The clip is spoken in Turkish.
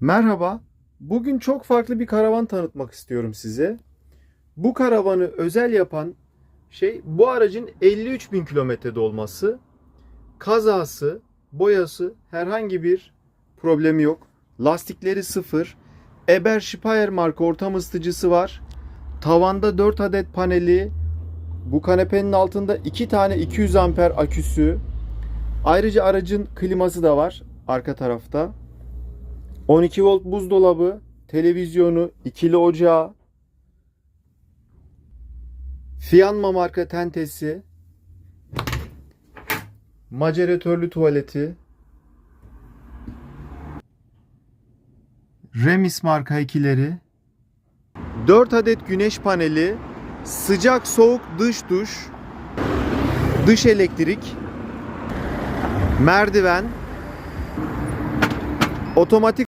Merhaba. Bugün çok farklı bir karavan tanıtmak istiyorum size. Bu karavanı özel yapan şey bu aracın 53 bin kilometrede olması. Kazası, boyası herhangi bir problemi yok. Lastikleri sıfır. Eber Spire marka ortam ısıtıcısı var. Tavanda 4 adet paneli. Bu kanepenin altında 2 tane 200 amper aküsü. Ayrıca aracın kliması da var arka tarafta. 12 volt buzdolabı, televizyonu, ikili ocağı, Fiyanma marka tentesi, maceratörlü tuvaleti, Remis marka ikileri, 4 adet güneş paneli, sıcak soğuk dış duş, dış elektrik, merdiven, otomatik